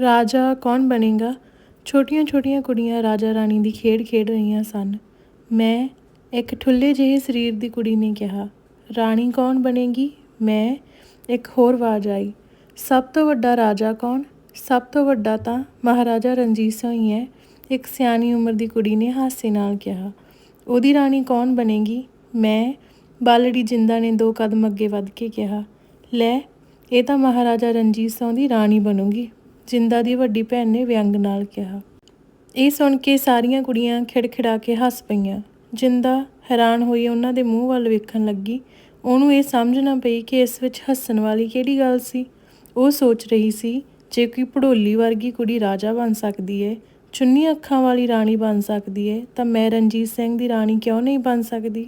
ਰਾਜਾ ਕੌਣ ਬਣੇਗਾ? ਛੋਟੀਆਂ-ਛੋਟੀਆਂ ਕੁੜੀਆਂ ਰਾਜਾ ਰਾਣੀ ਦੀ ਖੇਡ ਖੇਡ ਰਹੀਆਂ ਸਨ। ਮੈਂ ਇੱਕ ਠੁੱਲੇ ਜਿਹੇ ਸਰੀਰ ਦੀ ਕੁੜੀ ਨੇ ਕਿਹਾ, ਰਾਣੀ ਕੌਣ ਬਣੇਗੀ? ਮੈਂ ਇੱਕ ਹੋਰ ਆਵਾਜ਼ ਆਈ, ਸਭ ਤੋਂ ਵੱਡਾ ਰਾਜਾ ਕੌਣ? ਸਭ ਤੋਂ ਵੱਡਾ ਤਾਂ ਮਹਾਰਾਜਾ ਰਣਜੀਤ ਸਿੰਘ ਹੀ ਹੈ। ਇੱਕ ਸਿਆਣੀ ਉਮਰ ਦੀ ਕੁੜੀ ਨੇ ਹਾਸੇ ਨਾਲ ਕਿਹਾ, ਉਹਦੀ ਰਾਣੀ ਕੌਣ ਬਣੇਗੀ? ਮੈਂ ਬਾਲੜੀ ਜਿੰਦਾ ਨੇ ਦੋ ਕਦਮ ਅੱਗੇ ਵੱਧ ਕੇ ਕਿਹਾ, ਲੈ, ਇਹ ਤਾਂ ਮਹਾਰਾਜਾ ਰਣਜੀਤ ਸਿੰਘ ਦੀ ਰਾਣੀ ਬਣੂਗੀ। ਜਿੰਦਾ ਦੀ ਵੱਡੀ ਭੈਣ ਨੇ ਵਿਅੰਗ ਨਾਲ ਕਿਹਾ। ਇਹ ਸੁਣ ਕੇ ਸਾਰੀਆਂ ਕੁੜੀਆਂ ਖਿੜਖਿੜਾ ਕੇ ਹੱਸ ਪਈਆਂ। ਜਿੰਦਾ ਹੈਰਾਨ ਹੋਈ ਉਹਨਾਂ ਦੇ ਮੂੰਹ ਵੱਲ ਵੇਖਣ ਲੱਗੀ। ਉਹਨੂੰ ਇਹ ਸਮਝ ਨਾ ਪਈ ਕਿ ਇਸ ਵਿੱਚ ਹੱਸਣ ਵਾਲੀ ਕਿਹੜੀ ਗੱਲ ਸੀ। ਉਹ ਸੋਚ ਰਹੀ ਸੀ, ਜੇ ਕੋਈ ਪੜੋਲੀ ਵਰਗੀ ਕੁੜੀ ਰਾਜਾ ਬਣ ਸਕਦੀ ਹੈ ਚੁੰਨੀ ਅੱਖਾਂ ਵਾਲੀ ਰਾਣੀ ਬਣ ਸਕਦੀ ਹੈ ਤਾਂ ਮੈਂ ਰਣਜੀਤ ਸਿੰਘ ਦੀ ਰਾਣੀ ਕਿਉਂ ਨਹੀਂ ਬਣ ਸਕਦੀ?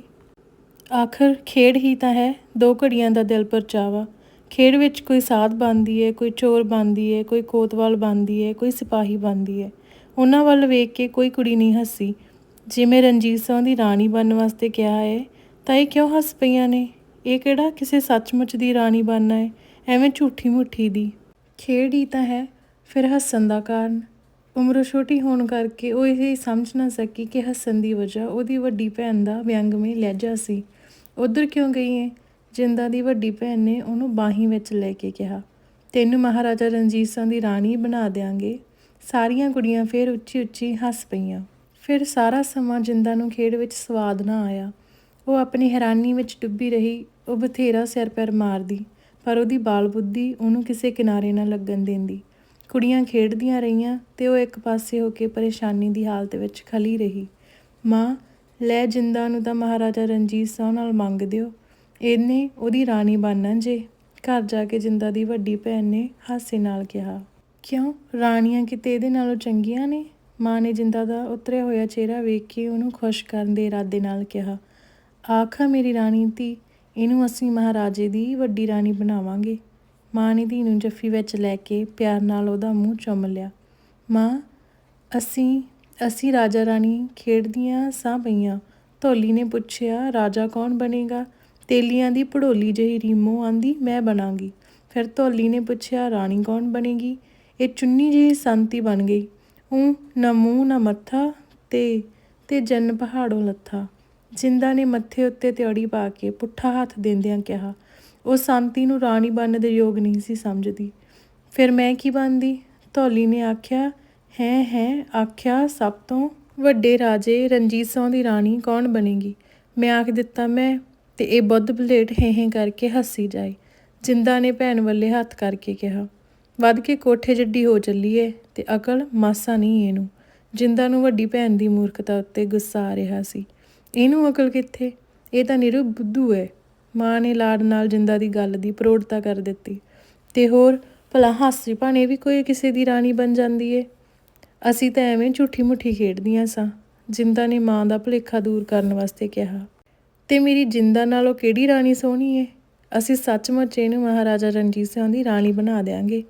ਆਖਰ ਖੇਡ ਹੀ ਤਾਂ ਹੈ, ਦੋ ਘੜੀਆਂ ਦਾ ਦਿਲ ਪਰਚਾਵਾ। ਖੇਡ ਵਿੱਚ ਕੋਈ ਸਾਧ ਬਣਦੀ ਹੈ, ਕੋਈ ਚੋਰ ਬਣਦੀ ਹੈ, ਕੋਈ ਕੋਤਵਾਲ ਬਣਦੀ ਹੈ, ਕੋਈ ਸਿਪਾਹੀ ਬਣਦੀ ਹੈ। ਉਹਨਾਂ ਵੱਲ ਵੇਖ ਕੇ ਕੋਈ ਕੁੜੀ ਨਹੀਂ ਹੱਸੀ। ਜਿਵੇਂ ਰਣਜੀਤ ਸਿੰਘ ਦੀ ਰਾਣੀ ਬਣਨ ਵਾਸਤੇ ਕਿਹਾ ਹੈ, ਤਾਂ ਇਹ ਕਿਉਂ ਹੱਸ ਪਈਆਂ ਨੇ? ਇਹ ਕਿਹੜਾ ਕਿਸੇ ਸੱਚਮੁੱਚ ਦੀ ਰਾਣੀ ਬਣਨਾ ਹੈ? ਐਵੇਂ ਝੂਠੀ ਮੁੱਠੀ ਦੀ। ਖੇਡ ਹੀ ਤਾਂ ਹੈ, ਫਿਰ ਹੱਸਣ ਦਾ ਕਾਰਨ? ਉਮਰ ਛੋਟੀ ਹੋਣ ਕਰਕੇ ਉਹ ਇਹ ਸਮਝ ਨਾ ਸਕੀ ਕਿ ਹੱਸਣ ਦੀ ਵਜ੍ਹਾ ਉਹਦੀ ਵੱਡੀ ਭੈਣ ਦਾ ਵਿਅੰਗਮਈ ਲਹਿਜਾ ਸੀ। ਉਧਰ ਕਿਉਂ ਗਈ ਏ? ਜਿੰਦਾ ਦੀ ਵੱਡੀ ਭੈਣ ਨੇ ਉਹਨੂੰ ਬਾਹੀਂ ਵਿੱਚ ਲੈ ਕੇ ਕਿਹਾ, ਤੈਨੂੰ ਮਹਾਰਾਜਾ ਰਣਜੀਤ ਸਿੰਘ ਦੀ ਰਾਣੀ ਬਣਾ ਦੇਾਂਗੇ ਸਾਰੀਆਂ ਕੁੜੀਆਂ ਫੇਰ ਉੱਚੀ ਉੱਚੀ ਹੱਸ ਪਈਆਂ। ਫਿਰ ਸਾਰਾ ਸਮਾਂ ਜਿੰਦਾ ਨੂੰ ਖੇਡ ਵਿੱਚ ਸਵਾਦ ਨਾ ਆਇਆ। ਉਹ ਆਪਣੀ ਹੈਰਾਨੀ ਵਿੱਚ ਡੁੱਬੀ ਰਹੀ, ਉਹ ਬਥੇਰਾ ਸਿਰ ਪੈਰ ਮਾਰਦੀ, ਪਰ ਉਹਦੀ ਬਾਲ ਬੁੱਧੀ ਉਹਨੂੰ ਕਿਸੇ ਕਿਨਾਰੇ ਨਾ ਲੱਗਣ ਦਿੰਦੀ। ਕੁੜੀਆਂ ਖੇਡਦੀਆਂ ਰਹੀਆਂ ਤੇ ਉਹ ਇੱਕ ਪਾਸੇ ਹੋ ਕੇ ਪਰੇਸ਼ਾਨੀ ਦੀ ਹਾਲਤ ਵਿੱਚ ਖਲੀ ਰਹੀ। ਮਾਂ, ਲੈ ਜਿੰਦਾ ਨੂੰ ਤਾਂ ਮਹਾਰਾਜਾ ਰਣਜੀਤ ਸਿੰਘ ਨਾਲ ਮੰਗ ਦਿਓ। ਇਹਨੇ ਉਹਦੀ ਰਾਣੀ ਬਣਨਾ ਜੇ। ਘਰ ਜਾ ਕੇ ਜਿੰਦਾ ਦੀ ਵੱਡੀ ਭੈਣ ਨੇ ਹਾਸੇ ਨਾਲ ਕਿਹਾ, ਕਿਉਂ? ਰਾਣੀਆਂ ਕਿਤੇ ਇਹਦੇ ਨਾਲੋਂ ਚੰਗੀਆਂ ਨੇ? ਮਾਂ ਨੇ ਜਿੰਦਾ ਦਾ ਉਤਰਿਆ ਹੋਇਆ ਚਿਹਰਾ ਵੇਖ ਕੇ ਉਹਨੂੰ ਖੁਸ਼ ਕਰਨ ਦੇ ਇਰਾਦੇ ਨਾਲ ਕਿਹਾ, ਆਖਾ ਮੇਰੀ ਰਾਣੀ ਧੀ, ਇਹਨੂੰ ਅਸੀਂ ਮਹਾਰਾਜੇ ਦੀ ਵੱਡੀ ਰਾਣੀ ਬਣਾਵਾਂਗੇ। ਮਾਂ ਨੇ ਧੀ ਨੂੰ ਜੱਫੀ ਵਿੱਚ ਲੈ ਕੇ ਪਿਆਰ ਨਾਲ ਉਹਦਾ ਮੂੰਹ ਚੁੰਮ ਲਿਆ, ਮਾਂ, ਅਸੀਂ ਅਸੀਂ ਰਾਜਾ ਰਾਣੀ ਖੇਡਦੀਆਂ ਸਾਂ ਪਈਆਂ। ਧੋਲੀ ਨੇ ਪੁੱਛਿਆ, ਰਾਜਾ ਕੌਣ ਬਣੇਗਾ? ਤੇਲੀਆਂ ਦੀ ਭੜੋਲੀ ਜਿਹੀ ਰੀਮੋ ਆਂਦੀ, ਮੈਂ ਬਣਾਂਗੀ। ਫਿਰ ਧੌਲੀ ਨੇ ਪੁੱਛਿਆ, ਰਾਣੀ ਕੌਣ ਬਣੇਗੀ? ਇਹ ਚੁੰਨੀ ਜਿਹੀ ਸੰਤੀ ਬਣ ਗਈ। ਉਹ ਨਾ ਮੂੰਹ, ਨਾ ਮੱਥਾ ਤੇ ਤੇ ਜਨ ਪਹਾੜੋਂ ਲੱਥਾ। ਜਿੰਦਾ ਨੇ ਮੱਥੇ ਉੱਤੇ ਤਿਉੜੀ ਪਾ ਕੇ ਪੁੱਠਾ ਹੱਥ ਦਿੰਦਿਆਂ ਕਿਹਾ, ਉਹ ਸੰਤੀ ਨੂੰ ਰਾਣੀ ਬਣਨ ਦੇ ਯੋਗ ਨਹੀਂ ਸੀ ਸਮਝਦੀ। ਫਿਰ ਮੈਂ ਕੀ ਬਣਦੀ? ਧੌਲੀ ਨੇ ਆਖਿਆ, ਹੈ ਹੈ, ਆਖਿਆ, ਸਭ ਤੋਂ ਵੱਡੇ ਰਾਜੇ ਰਣਜੀਤ ਸਿੰਘ ਦੀ ਰਾਣੀ ਕੌਣ ਬਣੇਗੀ? ਮੈਂ ਆਖ ਦਿੱਤਾ, ਮੈਂ ਤੇ ਇਹ ਬੁੱਧ ਬਲੇਟ ਹੈ ਹੈ ਕਰਕੇ ਹੱਸੀ ਜਾਏ। ਜਿੰਦਾ ਨੇ ਭੈਣ ਵੱਲੇ ਹੱਥ ਕਰਕੇ ਕਿਹਾ, ਵੱਧ ਕੇ ਕੋਠੇ ਜੱਡੀ ਹੋ ਚੱਲੀਏ ਤੇ ਅਕਲ ਮਾਸਾ ਨਹੀਂ ਇਹਨੂੰ। ਜਿੰਦਾ ਨੂੰ ਵੱਡੀ ਭੈਣ ਦੀ ਮੂਰਖਤਾ ਉੱਤੇ ਗੁੱਸਾ ਆ ਰਿਹਾ ਸੀ। ਇਹਨੂੰ ਅਕਲ ਕਿੱਥੇ? ਇਹ ਤਾਂ ਨਿਰੂ ਬੁੱਧੂ ਹੈ ਮਾਂ ਨੇ ਲਾੜ ਨਾਲ ਜਿੰਦਾ ਦੀ ਗੱਲ ਦੀ ਪ੍ਰੋੜਤਾ ਕਰ ਦਿੱਤੀ। ਤੇ ਹੋਰ, ਭਲਾ ਹਾਸੀ ਭਾਣੇ ਵੀ ਕੋਈ ਕਿਸੇ ਦੀ ਰਾਣੀ ਬਣ ਜਾਂਦੀ ਏ। ਅਸੀਂ ਤਾਂ ਐਵੇਂ ਝੂਠੀ ਮੁੱਠੀ ਖੇਡਦੀਆਂ ਸਾਂ। ਜਿੰਦਾ ਨੇ ਮਾਂ ਦਾ ਭੁਲੇਖਾ ਦੂਰ ਕਰਨ ਵਾਸਤੇ ਕਿਹਾ। ਤੇ ਮੇਰੀ ਜਿੰਦਾ ਨਾਲੋਂ ਕਿਹੜੀ ਰਾਣੀ ਸੋਹਣੀ ਏ? ਅਸੀਂ ਸੱਚਮੁੱਚ ਇਹਨੂੰ ਮਹਾਰਾਜਾ ਰਣਜੀਤ ਸਿੰਘ ਦੀ ਰਾਣੀ ਬਣਾ ਦੇਾਂਗੇ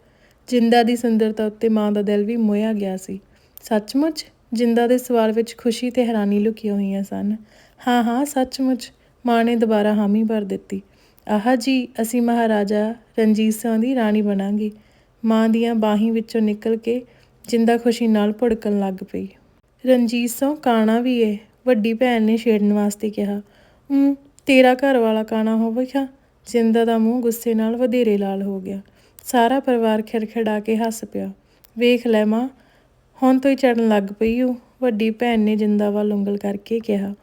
ਜਿੰਦਾ ਦੀ ਸੁੰਦਰਤਾ ਉੱਤੇ ਮਾਂ ਦਾ ਦਿਲ ਵੀ ਮੋਇਆ ਗਿਆ ਸੀ। ਸੱਚਮੁੱਚ ਜਿੰਦਾ ਦੇ ਸਵਾਲ ਵਿੱਚ ਖੁਸ਼ੀ ਤੇ ਹੈਰਾਨੀ ਲੁਕੀਆਂ ਹੋਈਆਂ ਸਨ। ਹਾਂ ਹਾਂ, ਸੱਚਮੁੱਚ ਮਾਂ ਨੇ ਦੁਬਾਰਾ ਹਾਮੀ ਭਰ ਦਿੱਤੀ। ਆਹ ਜੀ, ਅਸੀਂ ਮਹਾਰਾਜਾ ਰਣਜੀਤ ਸਿੰਘ ਦੀ ਰਾਣੀ ਬਣਾਂਗੇ। ਮਾਂ ਦੀਆਂ ਬਾਹੀਂ ਵਿੱਚੋਂ ਨਿਕਲ ਕੇ ਜਿੰਦਾ ਖੁਸ਼ੀ ਨਾਲ ਭੜਕਣ ਲੱਗ ਪਈ। ਰਣਜੀਤ ਸਿੰਘ ਕਾਣਾ ਵੀ ਏ। ਵੱਡੀ ਭੈਣ ਨੇ ਛੇੜਨ ਵਾਸਤੇ ਕਿਹਾ। ਹੂੰ, ਤੇਰਾ ਘਰ ਵਾਲਾ ਕਾਣਾ ਹੋਵੇਗਾ ਜਿੰਦਾ ਦਾ ਮੂੰਹ ਗੁੱਸੇ ਨਾਲ ਵਧੇਰੇ ਲਾਲ ਹੋ ਗਿਆ। ਸਾਰਾ ਪਰਿਵਾਰ ਖਿੜਖਿੜਾ ਕੇ ਹੱਸ ਪਿਆ। ਵੇਖ ਲੈ ਮਾਂ, ਹੁਣ ਤੋਂ ਹੀ ਚੜਨ ਲੱਗ ਪਈ ਉਹ ਵੱਡੀ ਭੈਣ ਨੇ ਜਿੰਦਾ ਵੱਲ ਉਂਗਲ ਕਰਕੇ ਕਿਹਾ,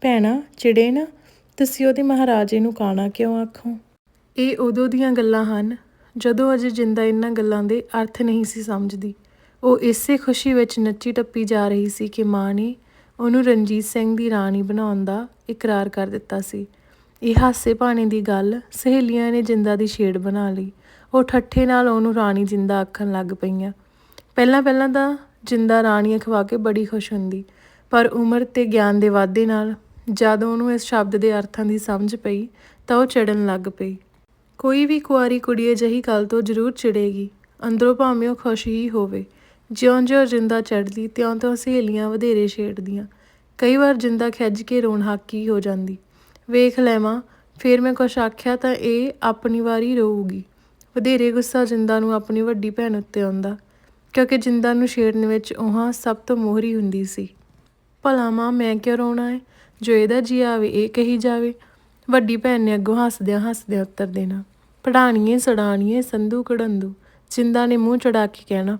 ਭੈਣਾ, ਚਿੜੇ ਨਾ, ਤੁਸੀਂ ਉਹਦੇ ਮਹਾਰਾਜੇ ਨੂੰ ਕਾਣਾ ਕਿਉਂ ਆਖੋ? ਇਹ ਉਦੋਂ ਦੀਆਂ ਗੱਲਾਂ ਹਨ, ਜਦੋਂ ਅਜੇ ਜਿੰਦਾ ਇਹਨਾਂ ਗੱਲਾਂ ਦੇ ਅਰਥ ਨਹੀਂ ਸੀ ਸਮਝਦੀ। ਉਹ ਇਸੇ ਖੁਸ਼ੀ ਵਿੱਚ ਨੱਚੀ ਟੱਪੀ ਜਾ ਰਹੀ ਸੀ ਕਿ ਮਾਂ ਨੇ ਉਹਨੂੰ ਰਣਜੀਤ ਸਿੰਘ ਦੀ ਰਾਣੀ ਬਣਾਉਣ ਦਾ ਇਕਰਾਰ ਕਰ ਦਿੱਤਾ ਸੀ। ਇਹ ਹਾਸੇ ਭਾਣੇ ਦੀ ਗੱਲ ਸਹੇਲੀਆਂ ਨੇ ਜਿੰਦਾ ਦੀ ਛੇੜ ਬਣਾ ਲਈ। ਉਹ ਠੱਠੇ ਨਾਲ ਉਹਨੂੰ ਰਾਣੀ ਜਿੰਦਾ ਆਖਣ ਲੱਗ ਪਈਆਂ। ਪਹਿਲਾਂ ਪਹਿਲਾਂ ਤਾਂ ਜਿੰਦਾ ਰਾਣੀ ਖਵਾ ਕੇ ਬੜੀ ਖੁਸ਼ ਹੁੰਦੀ, ਪਰ ਉਮਰ ਤੇ ਗਿਆਨ ਦੇ ਵਾਧੇ ਨਾਲ ਜਦੋਂ ਉਹਨੂੰ ਇਸ ਸ਼ਬਦ ਦੇ ਅਰਥਾਂ ਦੀ ਸਮਝ ਪਈ ਤਾਂ ਉਹ ਚੜਨ ਲੱਗ ਪਈ। ਕੋਈ ਵੀ ਕੁਆਰੀ ਕੁੜੀ ਅਜਿਹੀ ਗੱਲ ਤੋਂ ਜ਼ਰੂਰ ਚਿੜੇਗੀ। ਅੰਦਰੋਂ ਭਾਵੇਂ ਉਹ ਖੁਸ਼ ਹੀ ਹੋਵੇ। ਜਿਉਂ-ਜਿਉਂ ਜਿੰਦਾ ਚੜਦੀ ਤਿਉਂ-ਤਿਉਂ ਸਹੇਲੀਆਂ ਵਧੇਰੇ ਛੇੜਦੀਆਂ। ਕਈ ਵਾਰ ਜਿੰਦਾ ਖਿੱਝ ਕੇ ਰੋਣ ਹਾਕੀ ਹੋ ਜਾਂਦੀ। ਵੇਖ ਲੈਵਾਂ, ਫੇਰ ਮੈਂ ਕੁਛ ਆਖਿਆ ਤਾਂ ਇਹ ਆਪਣੀ ਵਾਰੀ ਰੋਊਗੀ ਵਧੇਰੇ ਗੁੱਸਾ ਜਿੰਦਾ ਨੂੰ ਆਪਣੀ ਵੱਡੀ ਭੈਣ ਉੱਤੇ ਆਉਂਦਾ, ਕਿਉਂਕਿ ਜਿੰਦਾ ਨੂੰ ਛੇੜਨ ਵਿੱਚ ਉਹਾਂ ਸਭ ਤੋਂ ਮੋਹਰੀ ਹੁੰਦੀ ਸੀ। ਭਲਾ ਮਾਂ, ਮੈਂ ਕਿਉਂ ਰੋਣਾ ਹੈ ਜੋ ਇਹਦਾ ਜੀ ਆਵੇ, ਇਹ ਕਹੀ ਜਾਵੇ। ਵੱਡੀ ਭੈਣ ਨੇ ਅੱਗੋਂ ਹੱਸਦਿਆਂ ਹੱਸਦਿਆਂ ਉੱਤਰ ਦੇਣਾ ਪੜਾਣੀਏ ਸੜਾਣੀਏ, ਸੰਧੂ ਕੜੰਦੂ। ਜਿੰਦਾ ਨੇ ਮੂੰਹ ਚੜਾ ਕੇ ਕਹਿਣਾ,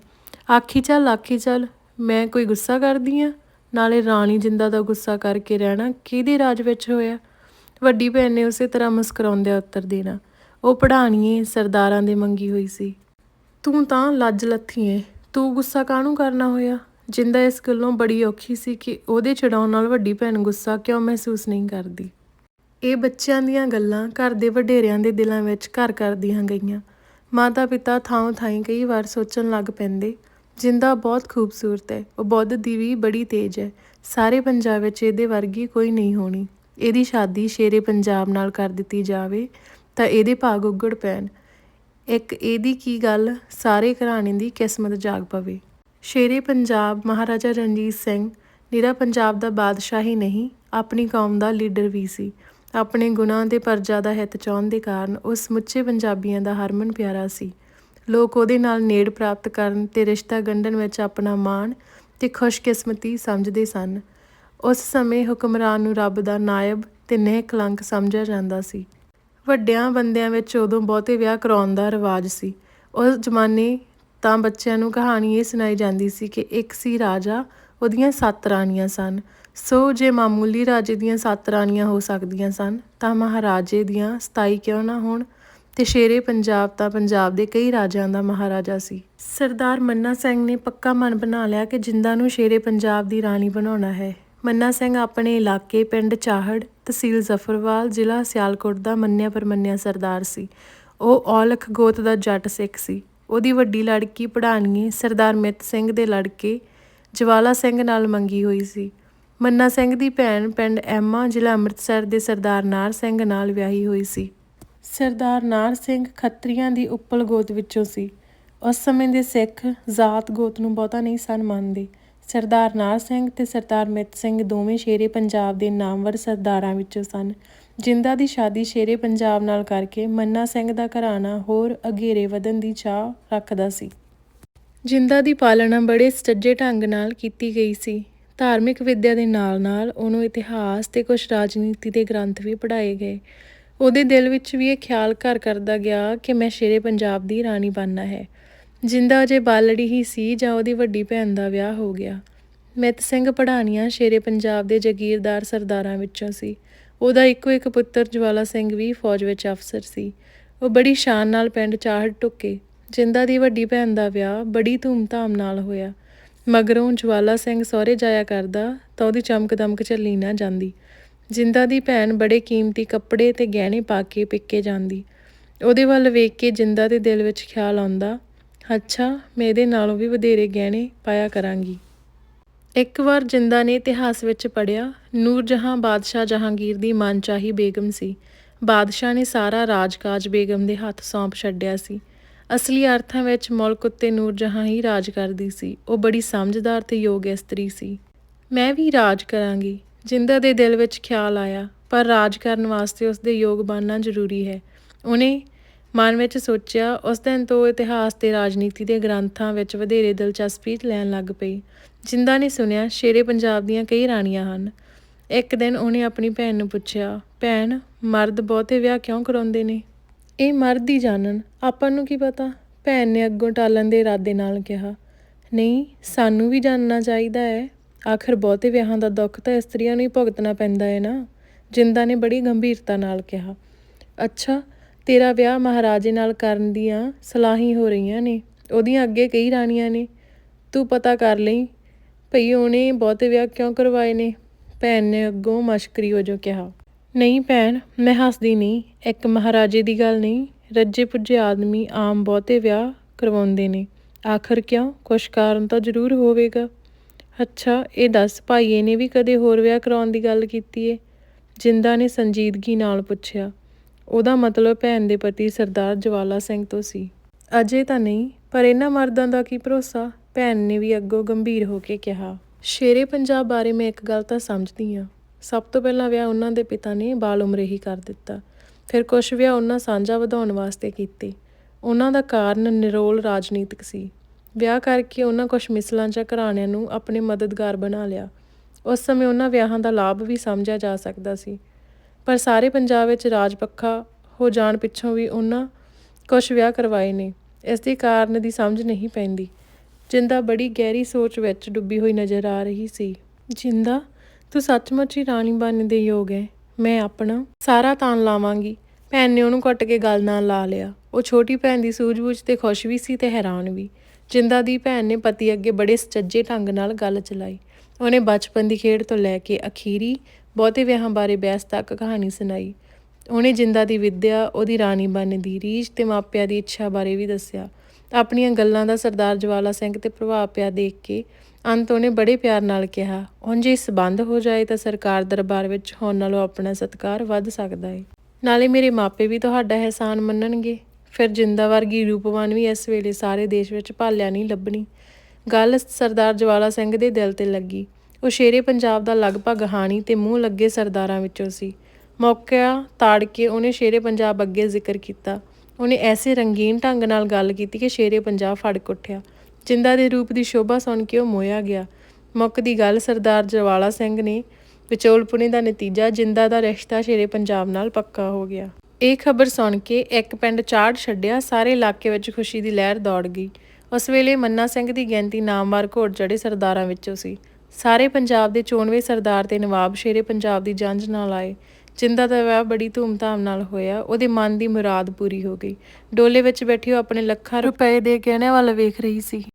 ਆਖੀ ਚੱਲ ਆਖੀ ਚੱਲ, ਮੈਂ ਕੋਈ ਗੁੱਸਾ ਕਰਦੀ ਆ? ਨਾਲੇ ਰਾਣੀ ਜਿੰਦਾ ਦਾ ਗੁੱਸਾ ਕਰਕੇ ਰਹਿਣਾ ਕਿਹਦੇ ਰਾਜ ਵਿੱਚ ਹੋਇਆ? ਵੱਡੀ ਭੈਣ ਨੇ ਉਸੇ ਤਰ੍ਹਾਂ ਮੁਸਕਰਾਉਂਦਿਆਂ ਉੱਤਰ ਦੇਣਾ, ਉਹ ਪੜਾਣੀਏ ਸਰਦਾਰਾਂ ਦੇ ਮੰਗੀ ਹੋਈ ਸੀ। ਤੂੰ ਤਾਂ ਲੱਜ ਲੱਥੀ ਏ। ਤੂੰ ਗੁੱਸਾ ਕਾਹਨੂੰ ਕਰਨਾ ਹੋਇਆ? ਜਿੰਦਾ ਇਸ ਗੱਲੋਂ ਬੜੀ ਔਖੀ ਸੀ ਕਿ ਉਹਦੇ ਚੜਾਉਣ ਨਾਲ ਵੱਡੀ ਭੈਣ ਗੁੱਸਾ ਕਿਉਂ ਮਹਿਸੂਸ ਨਹੀਂ ਕਰਦੀ। ਇਹ ਬੱਚਿਆਂ ਦੀਆਂ ਗੱਲਾਂ ਘਰ ਦੇ ਵਡੇਰਿਆਂ ਦੇ ਦਿਲਾਂ ਵਿੱਚ ਘਰ ਕਰਦੀਆਂ ਗਈਆਂ। ਮਾਤਾ ਪਿਤਾ ਥਾਂ ਥਾਈਂ ਕਈ ਵਾਰ ਸੋਚਣ ਲੱਗ ਪੈਂਦੇ ਜਿੰਦਾ ਬਹੁਤ ਖੂਬਸੂਰਤ ਹੈ। ਉਹ ਬੁੱਧ ਦੀ ਵੀ ਬੜੀ ਤੇਜ਼ ਹੈ। ਸਾਰੇ ਪੰਜਾਬ ਵਿੱਚ ਇਹਦੇ ਵਰਗੀ ਕੋਈ ਨਹੀਂ ਹੋਣੀ। ਇਹਦੀ ਸ਼ਾਦੀ ਸ਼ੇਰੇ ਪੰਜਾਬ ਨਾਲ ਕਰ ਦਿੱਤੀ ਜਾਵੇ, ਤਾਂ ਇਹਦੇ ਭਾਗ ਉੱਗੜ ਪੈਣ। ਇੱਕ ਇਹਦੀ ਕੀ ਗੱਲ? ਸਾਰੇ ਘਰਾਣੇ ਦੀ ਕਿਸਮਤ ਜਾਗ ਪਵੇ। ਸ਼ੇਰੇ ਪੰਜਾਬ ਮਹਾਰਾਜਾ ਰਣਜੀਤ ਸਿੰਘ, ਨਿਰਾ ਪੰਜਾਬ ਦਾ ਬਾਦਸ਼ਾਹ ਹੀ ਨਹੀਂ, ਆਪਣੀ ਕੌਮ ਦਾ ਲੀਡਰ ਵੀ ਸੀ। ਆਪਣੇ ਗੁਨਾਹ ਦੇ ਪਰਜਾ ਦਾ ਹਿੱਤ ਚਾਹੁਣ ਦੇ ਕਾਰਨ ਉਹ ਸਮੁੱਚੇ ਪੰਜਾਬੀਆਂ ਦਾ ਹਰਮਨ ਪਿਆਰਾ ਸੀ। ਲੋਕ ਉਹਦੇ ਨਾਲ ਨੇੜ ਪ੍ਰਾਪਤ ਕਰਨ ਤੇ ਰਿਸ਼ਤਾ ਗੰਢਣ ਵਿੱਚ ਆਪਣਾ ਮਾਣ ਤੇ ਖੁਸ਼ਕਿਸਮਤੀ ਸਮਝਦੇ ਸਨ। ਉਸ ਸਮੇਂ ਹੁਕਮਰਾਨ ਨੂੰ ਰੱਬ ਦਾ ਨਾਇਬ ਤੇ ਨਹਿ ਕਲੰਕ ਸਮਝਿਆ ਜਾਂਦਾ ਸੀ। ਵੱਡਿਆਂ ਬੰਦਿਆਂ ਵਿੱਚ ਉਦੋਂ ਬਹੁਤੇ ਵਿਆਹ ਕਰਾਉਣ ਦਾ ਰਿਵਾਜ ਸੀ। ਉਸ ਜ਼ਮਾਨੇ ਤਾਂ ਬੱਚਿਆਂ ਨੂੰ ਕਹਾਣੀ ਇਹ ਸੁਣਾਈ ਜਾਂਦੀ ਸੀ ਕਿ ਇੱਕ ਸੀ ਰਾਜਾ, ਉਹਦੀਆਂ ਸੱਤ ਰਾਣੀਆਂ ਸਨ। ਸੋ ਜੇ ਮਾਮੂਲੀ ਰਾਜੇ ਦੀਆਂ ਸੱਤ ਰਾਣੀਆਂ ਹੋ ਸਕਦੀਆਂ ਸਨ, ਤਾਂ ਮਹਾਰਾਜੇ ਦੀਆਂ 27 ਕਿਉਂ ਨਾ ਹੋਣ? ਤੇ ਸ਼ੇਰੇ ਪੰਜਾਬ ਤਾਂ ਪੰਜਾਬ ਦੇ ਕਈ ਰਾਜਿਆਂ ਦਾ ਮਹਾਰਾਜਾ ਸੀ। ਸਰਦਾਰ ਮੰਨਾ ਸਿੰਘ ਨੇ ਪੱਕਾ ਮਨ ਬਣਾ ਲਿਆ ਕਿ ਜਿੰਦਾ ਨੂੰ ਸ਼ੇਰੇ ਪੰਜਾਬ ਦੀ ਰਾਣੀ ਬਣਾਉਣਾ ਹੈ। ਮੰਨਾ ਸਿੰਘ ਆਪਣੇ ਇਲਾਕੇ ਪਿੰਡ ਚਾਹੜ, ਤਹਿਸੀਲ ਜ਼ਫਰਵਾਲ, ਜ਼ਿਲ੍ਹਾ ਸਿਆਲਕੋਟ ਦਾ ਮੰਨਿਆ ਪਰਮੰਨਿਆ ਸਰਦਾਰ ਸੀ। ਉਹ ਔਲਖ ਗੋਤ ਦਾ ਜੱਟ ਸਿੱਖ ਸੀ। ਉਹਦੀ ਵੱਡੀ ਲੜਕੀ ਪੜਾਣੀਏ ਸਰਦਾਰ ਮਿੱਤ ਸਿੰਘ ਦੇ ਲੜਕੇ ਜਵਾਲਾ ਸਿੰਘ ਨਾਲ ਮੰਗੀ ਹੋਈ ਸੀ। ਮੰਨਾ ਸਿੰਘ ਦੀ ਭੈਣ ਪਿੰਡ ਐਮਾ, ਜ਼ਿਲ੍ਹਾ ਅੰਮ੍ਰਿਤਸਰ ਦੇ ਸਰਦਾਰ ਨਾਰ ਸਿੰਘ ਨਾਲ ਵਿਆਹੀ ਹੋਈ ਸੀ। ਸਰਦਾਰ ਨਾਰ ਸਿੰਘ ਖੱਤਰੀਆਂ ਦੀ ਉੱਪਲ ਗੋਤ ਵਿੱਚੋਂ ਸੀ। ਉਸ ਸਮੇਂ ਦੇ ਸਿੱਖ ਜ਼ਾਤ ਗੋਤ ਨੂੰ ਬਹੁਤਾ ਨਹੀਂ ਸਨ ਮੰਨਦੇ। ਸਰਦਾਰ ਨਾਰ ਸਿੰਘ ਤੇ ਸਰਦਾਰ ਮਿੱਤ ਸਿੰਘ ਦੋਵੇਂ ਸ਼ੇਰੇ ਪੰਜਾਬ ਦੇ ਨਾਮਵਰ ਸਰਦਾਰਾਂ ਵਿੱਚੋਂ ਸਨ। ਜਿੰਦਾ ਦੀ ਸ਼ਾਦੀ ਸ਼ੇਰੇ ਪੰਜਾਬ ਨਾਲ ਕਰਕੇ ਮੰਨਾ ਸਿੰਘ ਦਾ ਘਰਾਣਾ ਹੋਰ ਅਗੇਰੇ ਵਧਣ ਦੀ ਚਾਹ ਰੱਖਦਾ ਸੀ। ਜਿੰਦਾ ਦੀ ਪਾਲਣਾ ਬੜੇ ਸੱਜੇ ਢੰਗ ਨਾਲ ਕੀਤੀ ਗਈ ਸੀ। ਧਾਰਮਿਕ ਵਿੱਦਿਆ ਦੇ ਨਾਲ-ਨਾਲ ਉਹਨੂੰ ਇਤਿਹਾਸ ਤੇ ਕੁਝ ਰਾਜਨੀਤੀ ਦੇ ਗ੍ਰੰਥ ਵੀ ਪੜ੍ਹਾਏ ਗਏ। ਉਹਦੇ ਦਿਲ ਵਿੱਚ ਵੀ ਇਹ ਖਿਆਲ ਘਰ ਕਰਦਾ ਗਿਆ ਕਿ ਮੈਂ ਸ਼ੇਰੇ ਪੰਜਾਬ ਦੀ ਰਾਣੀ ਬਣਨਾ ਹੈ। ਜਿੰਦਾ ਅਜੇ ਬਾਲੜੀ ਹੀ ਸੀ ਜਾਂ ਉਹਦੀ ਵੱਡੀ ਭੈਣ ਦਾ ਵਿਆਹ ਹੋ ਗਿਆ। ਮਿਤ ਸਿੰਘ ਪੜਾਣੀਆਂ ਸ਼ੇਰੇ ਪੰਜਾਬ ਦੇ ਜਗੀਰਦਾਰ ਸਰਦਾਰਾਂ ਵਿੱਚੋਂ ਸੀ। ਉਹਦਾ ਇੱਕੋ ਇੱਕ ਪੁੱਤਰ ਜਵਾਲਾ ਸਿੰਘ ਵੀ ਫੌਜ ਵਿੱਚ ਅਫਸਰ ਸੀ। ਉਹ ਬੜੀ ਸ਼ਾਨ ਨਾਲ ਪਿੰਡ ਚਾਹੜ ਟੁੱਕੇ। ਜਿੰਦਾ ਦੀ ਵੱਡੀ ਭੈਣ ਦਾ ਵਿਆਹ ਬੜੀ ਧੂਮਧਾਮ ਨਾਲ ਹੋਇਆ। ਮਗਰੋਂ ਜਵਾਲਾ ਸਿੰਘ ਸਹੁਰੇ ਜਾਇਆ ਕਰਦਾ ਤਾਂ ਉਹਦੀ ਚਮਕ ਦਮਕ ਝੱਲੀ ਨਾ ਜਾਂਦੀ। ਜਿੰਦਾ ਦੀ ਭੈਣ ਬੜੇ ਕੀਮਤੀ ਕੱਪੜੇ ਤੇ ਗਹਿਣੇ ਪਾ ਕੇ ਪਿੱਕੇ ਜਾਂਦੀ। ਉਹਦੇ ਵੱਲ ਵੇਖ ਕੇ ਜਿੰਦਾ ਦੇ ਦਿਲ ਵਿੱਚ ਖਿਆਲ ਆਉਂਦਾ, ਅੱਛਾ, ਮੈਂ ਇਹਦੇ ਨਾਲੋਂ ਵੀ ਵਧੇਰੇ ਗਹਿਣੇ ਪਾਇਆ ਕਰਾਂਗੀ। ਇੱਕ ਵਾਰ ਜਿੰਦਾ ਨੇ ਇਤਿਹਾਸ ਵਿੱਚ ਪੜਿਆ ਨੂਰ ਜਹਾਂ ਬਾਦਸ਼ਾਹ ਜਹਾਂਗੀਰ ਦੀ ਮਨਚਾਹੀ ਬੇਗਮ ਸੀ। ਬਾਦਸ਼ਾਹ ਨੇ ਸਾਰਾ ਰਾਜਕਾਜ ਬੇਗਮ ਦੇ ਹੱਥ ਸੌਂਪ ਛੱਡਿਆ ਸੀ। ਅਸਲੀ ਅਰਥਾਂ ਵਿੱਚ ਮੁਲਕ ਉੱਤੇ ਨੂਰ ਜਹਾਂ ਹੀ ਰਾਜ ਕਰਦੀ ਸੀ। ਉਹ ਬੜੀ ਸਮਝਦਾਰ ਤੇ ਯੋਗ ਇਸਤਰੀ ਸੀ। ਮੈਂ ਵੀ ਰਾਜ ਕਰਾਂਗੀ। ਜਿੰਦਾ ਦੇ ਦਿਲ ਵਿੱਚ ਖਿਆਲ ਆਇਆ, ਪਰ ਰਾਜ ਕਰਨ ਵਾਸਤੇ ਉਸ ਦੇ ਯੋਗ ਬਣਨਾ ਜ਼ਰੂਰੀ ਹੈ। ਉਹਨੇ ਮਨ ਵਿੱਚ ਸੋਚਿਆ, ਉਸ ਦਿਨ ਤੋਂ ਇਤਿਹਾਸ ਤੇ ਰਾਜਨੀਤੀ ਦੇ ਗ੍ਰੰਥਾਂ ਵਿੱਚ ਵਧੇਰੇ ਦਿਲਚਸਪੀ ਲੈਣ ਲੱਗ ਪਈ। ਜਿੰਦਾ ਨੇ ਸੁਣਿਆ, ਸ਼ੇਰੇ ਪੰਜਾਬ ਦੀਆਂ ਕਈ ਰਾਣੀਆਂ ਹਨ। ਇੱਕ ਦਿਨ ਉਹਨੇ ਆਪਣੀ ਭੈਣ ਨੂੰ ਪੁੱਛਿਆ, ਭੈਣ, ਮਰਦ ਬਹੁਤੇ ਵਿਆਹ ਕਿਉਂ ਕਰਾਉਂਦੇ ਨੇ? ਇਹ ਮਰਦ ਹੀ ਜਾਣਨ, ਆਪਾਂ ਨੂੰ ਕੀ ਪਤਾ? ਭੈਣ ਨੇ ਅੱਗੋਂ ਟਾਲਣ ਦੇ ਇਰਾਦੇ ਨਾਲ ਕਿਹਾ, ਨਹੀਂ, ਸਾਨੂੰ ਵੀ ਜਾਣਨਾ ਚਾਹੀਦਾ ਹੈ। ਆਖਰ ਬਹੁਤੇ ਵਿਆਹਾਂ ਦਾ ਦੁੱਖ ਤਾਂ ਇਸਤਰੀਆਂ ਨੂੰ ਹੀ ਭੁਗਤਣਾ ਪੈਂਦਾ ਹੈ ਨਾ। ਜਿੰਦਾ ਨੇ ਬੜੀ ਗੰਭੀਰਤਾ ਨਾਲ ਕਿਹਾ। ਅੱਛਾ, ਤੇਰਾ ਵਿਆਹ ਮਹਾਰਾਜੇ ਨਾਲ ਕਰਨ ਦੀਆਂ ਸਲਾਹੀ ਹੋ ਰਹੀਆਂ ਨੇ। ਉਹਦੀਆਂ ਅੱਗੇ ਕਈ ਰਾਣੀਆਂ ਨੇ। ਤੂੰ ਪਤਾ ਕਰ ਲਈ ਭਈ ਉਹਨੇ ਬਹੁਤੇ ਵਿਆਹ ਕਿਉਂ ਕਰਵਾਏ ਨੇ। ਭੈਣ ਨੇ ਅੱਗੋਂ ਮਸ਼ਕਰੀ ਵਜੋਂ ਕਿਹਾ। ਨਹੀਂ ਭੈਣ, ਮੈਂ ਹੱਸਦੀ ਨਹੀਂ। ਇੱਕ ਮਹਾਰਾਜੇ ਦੀ ਗੱਲ ਨਹੀਂ। ਰੱਜੇ ਪੁੱਜੇ ਆਦਮੀ ਆਮ ਬਹੁਤੇ ਵਿਆਹ ਕਰਵਾਉਂਦੇ ਨੇ। ਆਖਰ ਕਿਉਂ? ਕੁਛ ਕਾਰਨ ਤਾਂ ਜ਼ਰੂਰ ਹੋਵੇਗਾ। ਅੱਛਾ, ਇਹ ਦੱਸ ਭਾਈਏ ਨੇ ਵੀ ਕਦੇ ਹੋਰ ਵਿਆਹ ਕਰਾਉਣ ਦੀ ਗੱਲ ਕੀਤੀ ਏ? ਜਿੰਦਾ ਨੇ ਸੰਜੀਦਗੀ ਨਾਲ ਪੁੱਛਿਆ। ਉਹਦਾ ਮਤਲਬ ਭੈਣ ਦੇ ਪਤੀ ਸਰਦਾਰ ਜਵਾਲਾ ਸਿੰਘ ਤੋਂ ਸੀ। ਅਜੇ ਤਾਂ ਨਹੀਂ, ਪਰ ਇਹਨਾਂ ਮਰਦਾਂ ਦਾ ਕੀ ਭਰੋਸਾ? ਭੈਣ ਨੇ ਵੀ ਅੱਗੋਂ ਗੰਭੀਰ ਹੋ ਕੇ ਕਿਹਾ। ਸ਼ੇਰੇ ਪੰਜਾਬ ਬਾਰੇ ਮੈਂ ਇੱਕ ਗੱਲ ਤਾਂ ਸਮਝਦੀ ਆ ਸਭ ਤੋਂ ਪਹਿਲਾਂ ਵਿਆਹ ਉਹਨਾਂ ਦੇ ਪਿਤਾ ਨੇ ਬਾਲ ਉਮਰੇ ਹੀ ਕਰ ਦਿੱਤਾ। ਫਿਰ ਕੁਝ ਵਿਆਹ ਉਹਨਾਂ ਸਾਂਝਾ ਵਧਾਉਣ ਵਾਸਤੇ ਕੀਤੇ। ਉਹਨਾਂ ਦਾ ਕਾਰਨ ਨਿਰੋਲ ਰਾਜਨੀਤਿਕ ਸੀ। ਵਿਆਹ ਕਰਕੇ ਉਹਨਾਂ ਕੁਛ ਮਿਸਲਾਂ ਜਾਂ ਘਰਾਣਿਆਂ ਨੂੰ ਆਪਣੇ ਮਦਦਗਾਰ ਬਣਾ ਲਿਆ। ਉਸ ਸਮੇਂ ਉਹਨਾਂ ਵਿਆਹਾਂ ਦਾ ਲਾਭ ਵੀ ਸਮਝਿਆ ਜਾ ਸਕਦਾ ਸੀ। ਪਰ ਸਾਰੇ ਪੰਜਾਬ ਵਿੱਚ ਰਾਜ ਪੱਖਾ ਹੋ ਜਾਣ ਪਿੱਛੋਂ ਵੀ ਉਹਨਾਂ ਕੁਛ ਵਿਆਹ ਕਰਵਾਏ ਨੇ। ਇਸ ਦੇ ਕਾਰਨ ਦੀ ਸਮਝ ਨਹੀਂ ਪੈਂਦੀ। ਜਿੰਦਾ ਬੜੀ ਗਹਿਰੀ ਸੋਚ ਵਿੱਚ ਡੁੱਬੀ ਹੋਈ ਨਜ਼ਰ ਆ ਰਹੀ ਸੀ। ਜਿੰਦਾ, ਤੂੰ ਸੱਚਮੁੱਚ ਹੀ ਰਾਣੀ ਬਣਨ ਦੇ ਯੋਗ ਹੈ ਮੈਂ ਆਪਣਾ ਸਾਰਾ ਤਾਨ ਲਾਵਾਂਗੀ। ਭੈਣ ਨੇ ਉਹਨੂੰ ਕੱਟ ਕੇ ਗੱਲ ਨਾਲ ਲਾ ਲਿਆ। ਉਹ ਛੋਟੀ ਭੈਣ ਦੀ ਸੂਝ-ਬੂਝ ਤੇ ਖੁਸ਼ ਵੀ ਸੀ ਤੇ ਹੈਰਾਨ ਵੀ। ਜਿੰਦਾ ਦੀ ਭੈਣ ਨੇ ਪਤੀ ਅੱਗੇ ਬੜੇ ਸੁਚੱਜੇ ਢੰਗ ਨਾਲ ਗੱਲ ਚਲਾਈ। ਉਹਨੇ ਬਚਪਨ ਦੀ ਖੇਡ ਤੋਂ ਲੈ ਕੇ ਅਖੀਰੀ ਬਹੁਤੇ ਵਿਆਹਾਂ ਬਾਰੇ ਬਹਿਸ ਤੱਕ ਕਹਾਣੀ ਸੁਣਾਈ। ਉਹਨੇ ਜਿੰਦਾ ਦੀ ਵਿੱਦਿਆ, ਉਹਦੀ ਰਾਣੀ ਬਣਨ ਦੀ ਰੀਝ ਤੇ ਮਾਪਿਆਂ ਦੀ ਇੱਛਾ ਬਾਰੇ ਵੀ ਦੱਸਿਆ। ਆਪਣੀਆਂ ਗੱਲਾਂ ਦਾ ਸਰਦਾਰ ਜਵਾਲਾ ਸਿੰਘ ਤੇ ਪ੍ਰਭਾਵ ਪਿਆ ਦੇਖ ਕੇ ਅੰਤ ਉਹਨੇ ਬੜੇ ਪਿਆਰ ਨਾਲ ਕਿਹਾ ਹੁਣ ਜੇ ਇਸ ਹੋ ਜਾਏ ਤਾਂ ਸਰਕਾਰ ਦਰਬਾਰ ਵਿੱਚ ਹੁਣ ਨਾਲੋਂ ਆਪਣਾ ਸਤਿਕਾਰ ਵੱਧ ਸਕਦਾ ਹੈ ਨਾਲੇ ਮੇਰੇ ਮਾਪੇ ਵੀ ਤੁਹਾਡਾ ਅਹਿਸਾਨ ਮੰਨਣਗੇ। ਫਿਰ ਜਿੰਦਾ ਵਰਗੀ ਰੂਪਵਾਨ ਵੀ ਇਸ ਵੇਲੇ ਸਾਰੇ ਦੇਸ਼ ਵਿੱਚ ਭਾਲਿਆ ਨਹੀਂ ਲੱਭਣੀ। ਗੱਲ ਸਰਦਾਰ ਜਵਾਲਾ ਸਿੰਘ ਦੇ ਦਿਲ ਤੇ ਲੱਗੀ। ਉਹ ਸ਼ੇਰੇ ਪੰਜਾਬ ਦਾ ਲਗਭਗ ਹਾਣੀ ਤੇ ਮੂੰਹ ਲੱਗੇ ਸਰਦਾਰਾਂ ਵਿੱਚੋਂ ਸੀ। ਮੌਕਾ ਤਾੜ ਕੇ ਉਹਨੇ ਸ਼ੇਰੇ ਪੰਜਾਬ ਅੱਗੇ ਜ਼ਿਕਰ ਕੀਤਾ। ਉਹਨੇ ਐਸੇ ਰੰਗੀਨ ਢੰਗ ਨਾਲ ਗੱਲ ਕੀਤੀ ਕਿ ਸ਼ੇਰੇ ਪੰਜਾਬ ਫੜਕ ਉੱਠਿਆ। ਜਿੰਦਾ ਦੇ ਰੂਪ ਦੀ ਸ਼ੋਭਾ ਸੁਣ ਕੇ ਉਹ ਮੋਇਆ ਗਿਆ। ਮੁੱਕ ਦੀ ਗੱਲ ਸਰਦਾਰ ਜਵਾਲਾ ਸਿੰਘ ਨੇ ਵਿਚੋਲਪੁਣੇ ਦਾ ਨਤੀਜਾ ਜਿੰਦਾ ਦਾ ਰਿਸ਼ਤਾ ਸ਼ੇਰੇ ਪੰਜਾਬ ਨਾਲ ਪੱਕਾ ਹੋ ਗਿਆ। ਇਹ ਖਬਰ ਸੁਣ ਕੇ ਇੱਕ ਪਿੰਡ ਚਾੜ ਛੱਡਿਆ, ਸਾਰੇ ਇਲਾਕੇ ਵਿੱਚ ਖੁਸ਼ੀ ਦੀ ਲਹਿਰ ਦੌੜ ਗਈ। ਉਸ ਵੇਲੇ ਮੰਨਾ ਸਿੰਘ ਦੀ ਗਿਣਤੀ ਨਾਮਵਾਰ ਘੋੜ ਚੜੇ ਸਰਦਾਰਾਂ ਵਿੱਚੋਂ ਸੀ। ਸਾਰੇ ਪੰਜਾਬ ਦੇ 94 ਸਰਦਾਰ ਤੇ ਨਵਾਬ ਸ਼ੇਰੇ ਪੰਜਾਬ ਦੀ ਜੰਝ ਨਾਲ ਆਏ। ਜਿੰਦਾ ਦਾ ਵਿਆਹ ਬੜੀ ਧੂਮਧਾਮ ਨਾਲ ਹੋਇਆ, ਉਹਦੇ ਮਨ ਦੀ ਮੁਰਾਦ ਪੂਰੀ ਹੋ ਗਈ। ਡੋਲੇ ਵਿੱਚ ਬੈਠੀ ਉਹ ਆਪਣੇ ਲੱਖਾਂ ਰੁਪਏ ਦੇ ਗਹਿਣਿਆਂ ਵੱਲ ਵੇਖ ਰਹੀ ਸੀ।